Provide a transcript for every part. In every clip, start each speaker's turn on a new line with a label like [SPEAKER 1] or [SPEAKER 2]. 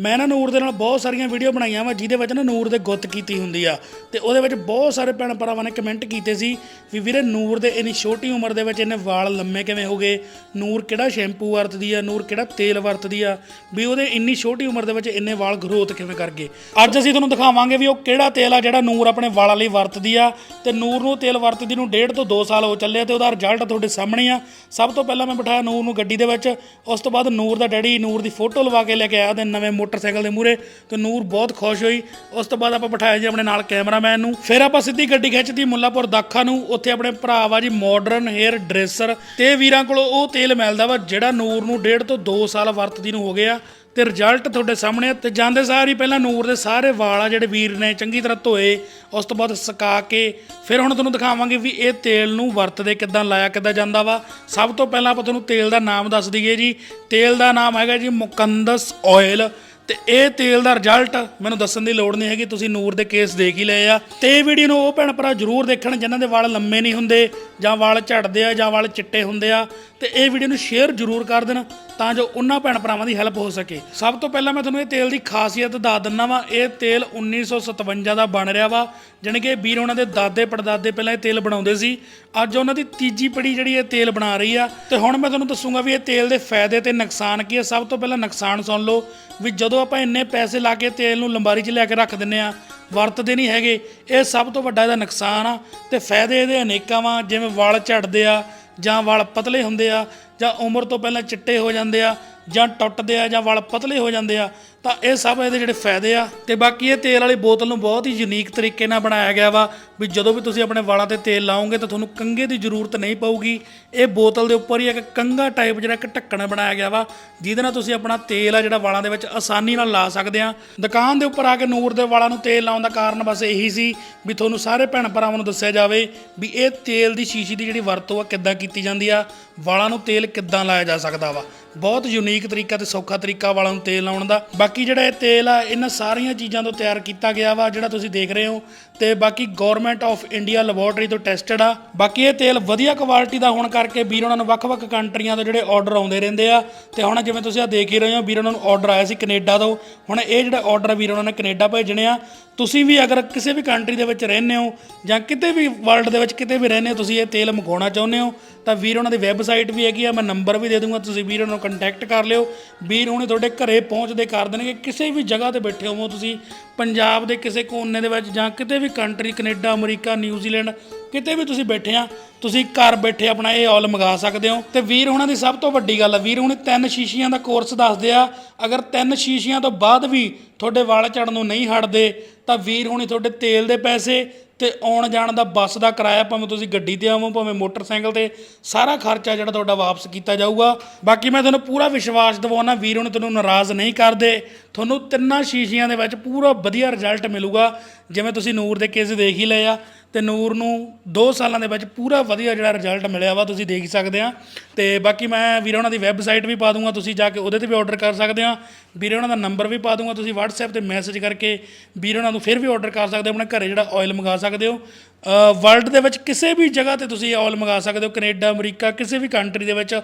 [SPEAKER 1] ਮੈਂ ਨਾ ਨੂਰ ਦੇ ਨਾਲ ਬਹੁਤ ਸਾਰੀਆਂ ਵੀਡੀਓ ਬਣਾਈਆਂ ਵਾ, ਜਿਹਦੇ ਵਿੱਚ ਨਾ ਨੂਰ ਦੇ ਗੁੱਤ ਕੀਤੀ ਹੁੰਦੀ ਆ। ਤੇ ਉਹਦੇ ਵਿੱਚ ਬਹੁਤ ਸਾਰੇ ਭੈਣ ਭਰਾਵਾਂ ਨੇ ਕਮੈਂਟ ਕੀਤੇ ਸੀ ਵੀ ਵੀਰੇ ਨੂਰ ਦੇ ਇੰਨੀ ਛੋਟੀ ਉਮਰ ਦੇ ਵਿੱਚ ਇਹਨੇ ਵਾਲ ਲੰਮੇ ਕਿਵੇਂ ਹੋ ਗਏ? ਨੂਰ ਕਿਹੜਾ ਸ਼ੈਂਪੂ ਵਰਤਦੀ ਆ? ਨੂਰ ਕਿਹੜਾ ਤੇਲ ਵਰਤਦੀ ਆ? ਵੀ ਉਹਦੇ ਇੰਨੀ ਛੋਟੀ ਉਮਰ ਦੇ ਵਿੱਚ ਇੰਨੇ ਵਾਲ ਗਰੋਥ ਕਿਵੇਂ ਕਰ ਗਏ? ਅੱਜ ਅਸੀਂ ਤੁਹਾਨੂੰ ਦਿਖਾਵਾਂਗੇ ਵੀ ਉਹ ਕਿਹੜਾ ਤੇਲ ਆ ਜਿਹੜਾ ਨੂਰ ਆਪਣੇ ਵਾਲਾਂ ਲਈ ਵਰਤਦੀ ਆ। ਤੇ ਨੂਰ ਨੂੰ ਤੇਲ ਵਰਤਦੀ ਨੂੰ ਡੇਢ ਤੋਂ 2 ਸਾਲ ਹੋ ਚੱਲੇ ਆ ਤੇ ਉਹਦਾ ਰਿਜ਼ਲਟ ਤੁਹਾਡੇ ਸਾਹਮਣੇ ਆ। ਸਭ ਤੋਂ ਪਹਿਲਾਂ ਮੈਂ ਬਿਠਾਇਆ ਨੂਰ ਨੂੰ ਗੱਡੀ ਦੇ ਵਿੱਚ। ਉਸ ਤੋਂ ਬਾਅਦ ਨੂਰ ਦਾ ਡੈਡੀ ਨੂਰ ਦੀ ਫੋਟੋ ਲਵਾ ਕੇ ਲੈ ਕੇ ਆਇਆ ਉਹਦੇ ਨਵੇਂ ਮੋਟਰਸਾਈਕਲ ਦੇ ਮੂਹਰੇ ਤੇ ਨੂਰ ਬਹੁਤ ਖੁਸ਼ ਹੋਈ। ਉਸ ਤੋਂ ਬਾਅਦ ਆਪਾਂ ਬਿਠਾਇਆ ਜੀ ਆਪਣੇ ਨਾਲ ਕੈਮਰਾਮੈਨ ਨੂੰ। ਫਿਰ ਆਪਾਂ ਸਿੱਧੀ ਗੱਡੀ ਖਿੱਚਦੀ ਮੁੱਲਾਪੁਰ ਦਾਖਾ ਨੂੰ। ਉੱਥੇ ਆਪਣੇ ਭਰਾ ਵਾ ਜੀ ਮਾਡਰਨ ਹੇਅਰ ਡਰੈਸਰ ਤੇ ਵੀਰਾਂ ਕੋਲੋਂ ਉਹ ਤੇਲ ਮਿਲਦਾ ਵਾ ਜਿਹੜਾ ਨੂਰ ਨੂੰ ਡੇਢ ਤੋਂ 2 ਸਾਲ ਵਰਤਦੀ ਨੂੰ ਹੋ ਗਿਆ। ਆ ਤੇ ਰਿਜ਼ਲਟ ਤੁਹਾਡੇ ਸਾਹਮਣੇ ਆ ਤੇ ਜਾਂਦੇ ਸਾਰ ਹੀ ਪਹਿਲਾਂ ਨੂਰ ਦੇ ਸਾਰੇ ਵਾਲ ਆ ਜਿਹੜੇ ਵੀਰ ਨੇ ਚੰਗੀ ਤਰ੍ਹਾਂ ਧੋਏ, ਉਸ ਤੋਂ ਬਾਅਦ ਸੁਕਾ ਕੇ ਫਿਰ ਹੁਣ ਤੁਹਾਨੂੰ ਦਿਖਾਵਾਂਗੇ ਵੀ ਇਹ ਤੇਲ ਨੂੰ ਵਰਤਦੇ ਕਿੱਦਾਂ, ਲਾਇਆ ਕਿੱਦਾਂ ਜਾਂਦਾ ਵਾ। ਸਭ ਤੋਂ ਪਹਿਲਾਂ ਆਪਾਂ ਤੁਹਾਨੂੰ ਤੇਲ ਦਾ ਨਾਮ ਦੱਸ ਦਈਏ ਜੀ। ਤੇਲ ਦਾ ਨਾਮ ਹੈਗਾ ਜੀ ਮੁਕੰਦਸ ਆਇਲ ਤੇ ਇਹ ਤੇਲ ਦਾ ਰਿਜ਼ਲਟ ਮੈਨੂੰ ਦੱਸਣ ਦੀ ਲੋੜ ਨਹੀਂ ਹੈਗੀ, ਤੁਸੀਂ ਨੂਰ ਦੇ ਕੇਸ ਦੇਖ ਹੀ ਲਏ ਆ। ਤੇ ਇਹ ਵੀਡੀਓ ਨੂੰ ਉਹ ਭੈਣ ਭਰਾ ਜ਼ਰੂਰ ਦੇਖਣ, ਜਿਨ੍ਹਾਂ ਦੇ ਵਾਲ ਲੰਮੇ ਨਹੀਂ ਹੁੰਦੇ, ਜਾਂ ਵਾਲ ਝੜਦੇ ਆ, ਜਾਂ ਵਾਲ ਚਿੱਟੇ ਹੁੰਦੇ ਆ, ਤੇ ਇਹ ਵੀਡੀਓ ਨੂੰ ਸ਼ੇਅਰ ਜ਼ਰੂਰ ਕਰ ਦੇਣ, ਤਾਂ ਜੋ ਉਹਨਾਂ ਭੈਣ ਭਰਾਵਾਂ ਦੀ ਹੈਲਪ ਹੋ ਸਕੇ। ਸਭ ਤੋਂ ਪਹਿਲਾਂ ਮੈਂ ਤੁਹਾਨੂੰ ਇਹ ਤੇਲ ਦੀ ਖਾਸੀਅਤ ਦੱਸ ਦਿੰਨਾ ਵਾ, ਇਹ ਤੇਲ 1957 ਦਾ ਬਣ ਰਿਹਾ ਵਾ, ਜਾਣੀ ਕਿ ਵੀਰ ਉਹਨਾਂ ਦੇ ਦਾਦੇ ਪੜਦਾਦੇ ਪਹਿਲਾਂ ਇਹ ਤੇਲ ਬਣਾਉਂਦੇ ਸੀ, ਅੱਜ ਉਹਨਾਂ ਦੀ ਤੀਜੀ ਪੜੀ ਜਿਹੜੀ ਇਹ ਤੇਲ ਬਣਾ ਰਹੀ ਆ। ਤੇ ਹੁਣ ਮੈਂ ਤੁਹਾਨੂੰ ਦੱਸੂਗਾ ਵੀ ਇਹ ਤੇਲ ਦੇ ਫਾਇਦੇ ਤੇ ਨੁਕਸਾਨ ਕੀ ਆ। ਸਭ ਤੋਂ ਪਹਿਲਾਂ ਨੁਕਸਾਨ ਸੁਣ ਲਓ, ਵੀ ਜਦੋਂ ਆਪਾਂ ਇੰਨੇ ਪੈਸੇ ਲਾ ਕੇ ਤੇਲ ਨੂੰ ਲੰਬਾਰੀ 'ਚ ਲੈ ਕੇ ਰੱਖ ਦਿੰਨੇ ਆ, ਵਰਤਦੇ ਨਹੀਂ ਹੈਗੇ। ਇਹ ਸਭ ਤੋਂ ਵੱਡਾ ਇਹਦਾ ਨੁਕਸਾਨ ਆ ਤੇ ਫਾਇਦੇ ਇਹਦੇ ਅਨੇਕਾਂ ਵਾ, ਜਿਵੇਂ ਵਾਲ ਝੜਦੇ ਆ ਜਾਂ ਵਾਲ ਪਤਲੇ ਹੁੰਦੇ ਆ ਜਾਂ ਉਮਰ ਤੋਂ ਪਹਿਲਾਂ ਚਿੱਟੇ ਹੋ ਜਾਂਦੇ ਆ। ਜਾਂ ਟੁੱਟਦੇ ਆ ਜਾਂ ਵਾਲ ਪਤਲੇ ਹੋ ਜਾਂਦੇ ਆ, ਤਾਂ ਇਹ ਸਭ ਇਹਦੇ ਜਿਹੜੇ ਫਾਇਦੇ ਆ। ਤੇ ਬਾਕੀ ਇਹ ਤੇਲ ਵਾਲੀ ਬੋਤਲ ਨੂੰ ਬਹੁਤ ਹੀ ਯੂਨੀਕ ਤਰੀਕੇ ਨਾਲ ਬਣਾਇਆ ਗਿਆ ਵਾ ਵੀ ਜਦੋਂ ਵੀ ਤੁਸੀਂ ਆਪਣੇ ਵਾਲਾਂ ਤੇ ਤੇਲ ਲਾਓਗੇ ਤਾਂ ਤੁਹਾਨੂੰ ਕੰਘੇ ਦੀ ਜ਼ਰੂਰਤ ਨਹੀਂ ਪਊਗੀ। ਇਹ ਬੋਤਲ ਦੇ ਉੱਪਰ ਹੀ ਇੱਕ ਕੰਘਾ ਟਾਈਪ ਜਿਹੜਾ ਇੱਕ ਢੱਕਣ ਬਣਾਇਆ ਗਿਆ ਵਾ, ਜਿਹਦੇ ਨਾਲ ਤੁਸੀਂ ਆਪਣਾ ਤੇਲ ਆ ਜਿਹੜਾ ਵਾਲਾਂ ਦੇ ਵਿੱਚ ਆਸਾਨੀ ਨਾਲ ਲਾ ਸਕਦੇ ਆ। ਦੁਕਾਨ ਦੇ ਉੱਪਰ ਆ ਕੇ ਨੂਰ ਦੇ ਵਾਲਾਂ ਨੂੰ ਤੇਲ ਲਾਉਣ ਦਾ ਕਾਰਨ ਬਸ ਇਹੀ ਸੀ ਵੀ ਤੁਹਾਨੂੰ ਸਾਰੇ ਭੈਣ ਭਰਾਵਾਂ ਨੂੰ ਦੱਸਿਆ ਜਾਵੇ ਵੀ ਇਹ ਤੇਲ ਦੀ ਸ਼ੀਸ਼ੀ ਦੀ ਜਿਹੜੀ ਵਰਤੋਂ ਆ ਕਿੱਦਾਂ ਕੀਤੀ ਜਾਂਦੀ ਆ, ਵਾਲਾਂ ਨੂੰ ਤੇਲ ਕਿੱਦਾਂ ਲਾਇਆ ਜਾ ਸਕਦਾ ਵਾ। ਬਹੁਤ ਯੂਨੀਕ ਤਰੀਕਾ ਤੇ ਸੌਖਾ ਤਰੀਕਾ ਵਾਲਾਂ ਨੂੰ ਤੇਲ ਲਾਉਣ ਦਾ। ਬਾਕੀ ਜਿਹੜਾ ਇਹ ਤੇਲ ਆ, ਇਹਨਾਂ ਸਾਰੀਆਂ ਚੀਜ਼ਾਂ ਤੋਂ ਤਿਆਰ ਕੀਤਾ ਗਿਆ ਵਾ, ਜਿਹੜਾ ਤੁਸੀਂ ਦੇਖ ਰਹੇ ਹੋ। ਤੇ ਬਾਕੀ ਗਵਰਨਮੈਂਟ ਆਫ ਇੰਡੀਆ ਲੈਬੋਰਟਰੀ ਤੋਂ ਟੈਸਟਡ ਆ। ਬਾਕੀ ਇਹ ਤੇਲ ਵਧੀਆ ਕੁਆਲਿਟੀ ਦਾ ਹੋਣ ਕਰਕੇ ਵੀਰ ਉਹਨਾਂ ਨੂੰ ਵੱਖ-ਵੱਖ ਕੰਟਰੀਆਂ ਤੋਂ ਜਿਹੜੇ ਆਰਡਰ ਆਉਂਦੇ ਰਹਿੰਦੇ ਆ। ਤੇ ਹੁਣ ਜਿਵੇਂ ਤੁਸੀਂ ਆ ਦੇਖ ਹੀ ਰਹੇ ਹੋ, ਵੀਰ ਉਹਨਾਂ ਨੂੰ ਆਰਡਰ ਆਇਆ ਸੀ ਕੈਨੇਡਾ ਤੋਂ। ਹੁਣ ਇਹ ਜਿਹੜਾ ਆਰਡਰ ਵੀਰ ਉਹਨਾਂ ਨੇ ਕੈਨੇਡਾ ਭੇਜਣੇ ਆ। ਤੁਸੀਂ ਵੀ ਅਗਰ ਕਿਸੇ ਵੀ ਕੰਟਰੀ ਦੇ ਵਿੱਚ ਰਹਿੰਦੇ ਹੋ ਜਾਂ ਕਿਤੇ ਵੀ ਵਰਲਡ ਦੇ ਵਿੱਚ ਕਿਤੇ ਵੀ ਰਹਿੰਦੇ ਹੋ, ਤੁਸੀਂ ਇਹ ਤੇਲ ਮੰਗਵਾਉਣਾ ਚਾਹੁੰਦੇ ਹੋ। ਤਾਂ ਵੀਰ ਉਹਨਾਂ ਦੀ ਵੈਬਸਾਈਟ ਵੀ ਹੈਗੀ ਆ, ਮੈਂ ਨੰਬਰ ਵੀ ਦੇ ਦੂੰਗਾ, ਤੁਸੀਂ ਵੀਰ ਉਹਨਾਂ ਨੂੰ ਕੰਟੈਕਟ ਕਰ ਲਿਓ। ਵੀਰ ਹੁਣੇ ਤੁਹਾਡੇ ਘਰੇ ਪਹੁੰਚਦੇ ਕਰ ਦੇਣਗੇ, ਕਿਸੇ ਵੀ ਜਗ੍ਹਾ ਤੇ ਬੈਠੇ ਹੋਵੋ ਤੁਸੀਂ, ਪੰਜਾਬ ਦੇ ਕਿਸੇ ਕੋਨੇ ਦੇ ਵਿੱਚ ਜਾਂ ਕਿਤੇ ਵੀ country Canada, America New Zealand ਕਿਤੇ ਵੀ ਤੁਸੀਂ ਬੈਠੇ ਆ, ਤੁਸੀਂ ਘਰ ਬੈਠੇ ਆਪਣਾ ਇਹ ਆਲ ਮੰਗਾ ਸਕਦੇ ਹੋ। ਤੇ ਵੀਰ ਹੁਣਾਂ ਦੀ ਸਭ ਤੋਂ ਵੱਡੀ ਗੱਲ ਆ, ਵੀਰ ਹੁਣੇ ਤਿੰਨ ਸ਼ੀਸ਼ੀਆਂ ਦਾ ਕੋਰਸ ਦੱਸਦੇ ਆ, ਅਗਰ ਤਿੰਨ ਸ਼ੀਸ਼ੀਆਂ ਤੋਂ ਬਾਅਦ ਵੀ ਤੁਹਾਡੇ ਵਾਲ ਝੜਨ ਨੂੰ ਨਹੀਂ ਹਟਦੇ, ਤਾਂ ਵੀਰ ਹੁਣੇ ਤੁਹਾਡੇ ਤੇਲ ਦੇ ਪੈਸੇ ਤੇ ਆਉਣ ਜਾਣ ਦਾ ਬੱਸ ਦਾ ਕਿਰਾਇਆ ਭਾਵੇਂ ਤੁਸੀਂ ਗੱਡੀ ਤੇ ਆਵੋ, ਭਾਵੇਂ ਮੋਟਰਸਾਈਕਲ ਤੇ, ਸਾਰਾ ਖਰਚਾ ਜਿਹੜਾ ਤੁਹਾਡਾ ਵਾਪਸ ਕੀਤਾ ਜਾਊਗਾ। ਬਾਕੀ ਮੈਂ ਤੁਹਾਨੂੰ ਪੂਰਾ ਵਿਸ਼ਵਾਸ ਦਿਵਾਉਣਾ, ਵੀਰ ਹੁਣੇ ਤੁਹਾਨੂੰ ਨਾਰਾਜ਼ ਨਹੀਂ ਕਰਦੇ। ਤੁਹਾਨੂੰ ਤਿੰਨਾਂ ਸ਼ੀਸ਼ੀਆਂ ਦੇ ਵਿੱਚ ਪੂਰਾ ਵਧੀਆ ਰਿਜ਼ਲਟ ਮਿਲੂਗਾ, ਜਿਵੇਂ ਤੁਸੀਂ ਨੂਰ ਦੇ ਕੇਸ ਦੇਖ ਹੀ ਲਏ ਆ। ਤੇ ਨੂਰ ਨੂੰ 2 ਸਾਲਾਂ ਦੇ ਵਿੱਚ ਪੂਰਾ ਵਧੀਆ ਜਿਹੜਾ ਰਿਜ਼ਲਟ ਮਿਲਿਆ ਵਾ, ਤੁਸੀਂ ਦੇਖ ਸਕਦੇ ਆ। ਤੇ ਬਾਕੀ ਮੈਂ ਵੀਰੇ ਉਹਨਾਂ ਦੀ ਵੈਬਸਾਈਟ ਵੀ ਪਾ ਦੂੰਗਾ, ਤੁਸੀਂ ਜਾ ਕੇ ਉਹਦੇ ਤੇ ਵੀ ਆਰਡਰ ਕਰ ਸਕਦੇ ਆ। ਵੀਰੇ ਉਹਨਾਂ ਦਾ ਨੰਬਰ ਵੀ ਪਾ ਦੂੰਗਾ, ਤੁਸੀਂ WhatsApp ਤੇ ਮੈਸੇਜ ਕਰਕੇ ਵੀਰੇ ਉਹਨਾਂ ਨੂੰ ਫਿਰ ਵੀ ਆਰਡਰ ਕਰ ਸਕਦੇ ਹੋ, ਆਪਣੇ ਘਰੇ ਜਿਹੜਾ ਆਇਲ ਮੰਗਾ ਸਕਦੇ ਹੋ। ਵਰਲਡ ਦੇ ਵਿੱਚ ਕਿਸੇ ਵੀ ਜਗ੍ਹਾ ਤੇ ਤੁਸੀਂ ਆਇਲ ਮੰਗਾ ਸਕਦੇ ਹੋ, ਕੈਨੇਡਾ, ਅਮਰੀਕਾ, ਕਿਸੇ ਵੀ ਕੰਟਰੀ ਦੇ ਵਿੱਚ,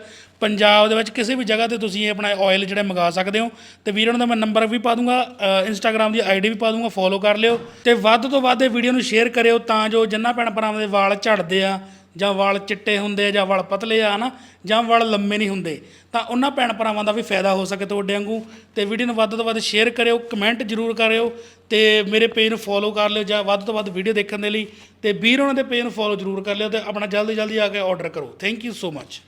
[SPEAKER 1] ਪੰਜਾਬ ਦੇ ਵਿੱਚ ਕਿਸੇ ਵੀ ਜਗ੍ਹਾ ਤੇ ਤੁਸੀਂ ਇਹ ਆਪਣਾ ਆਇਲ ਜਿਹੜਾ ਮੰਗਾ ਸਕਦੇ ਹੋ। ਤੇ ਵੀਰਾਂ ਦਾ ਮੈਂ ਨੰਬਰ ਵੀ ਪਾ ਦੂੰਗਾ ਇੰਸਟਾਗ੍ਰam ਦੀ ਆਈਡੀ ਵੀ ਪਾ ਦੂੰਗਾ ਫੋਲੋ ਕਰ ਲਿਓ। ਤੇ ਵੱਧ ਤੋਂ ਵੱਧ ਇਹ ਵੀਡੀਓ ਨੂੰ ਸ਼ੇਅਰ ਕਰਿਓ ਤਾਂ ਜੋ ਜਿੰਨਾ ਭੈਣ ਭਰਾਵਾਂ ਦੇ ਵਾਲ ਝੜਦੇ ਆ ਜਾਂ ਵਾਲ ਚਿੱਟੇ ਹੁੰਦੇ ਆ ਜਾਂ ਵਾਲ ਪਤਲੇ ਆ ਨਾ ਜਾਂ ਵਾਲ ਲੰਮੇ ਨਹੀਂ ਹੁੰਦੇ, ਤਾਂ ਉਹਨਾਂ ਭੈਣ ਭਰਾਵਾਂ ਦਾ ਵੀ ਫਾਇਦਾ ਹੋ ਸਕੇ ਤੁਹਾਡੇ ਵਾਂਗੂ। ਤੇ ਵੀਡੀਓ ਨੂੰ ਵੱਧ ਤੋਂ ਵੱਧ ਸ਼ੇਅਰ ਕਰਿਓ ਕਮੈਂਟ ਜ਼ਰੂਰ ਕਰਿਓ, ਤੇ ਮੇਰੇ ਪੇਜ ਨੂੰ ਫੋਲੋ ਕਰ ਲਿਓ ਜਾਂ ਵੱਧ ਤੋਂ ਵੱਧ ਵੀਡੀਓ ਦੇਖਣ ਦੇ ਲਈ, ਤੇ ਵੀਰ ਉਹਨਾਂ ਦੇ ਪੇਜ ਨੂੰ ਫੋਲੋ ਜ਼ਰੂਰ ਕਰ ਲਿਓ ਤੇ ਆਪਣਾ ਜਲਦੀ ਜਲਦੀ ਆ ਕੇ ਆਰਡਰ ਕਰੋ। Thank you so much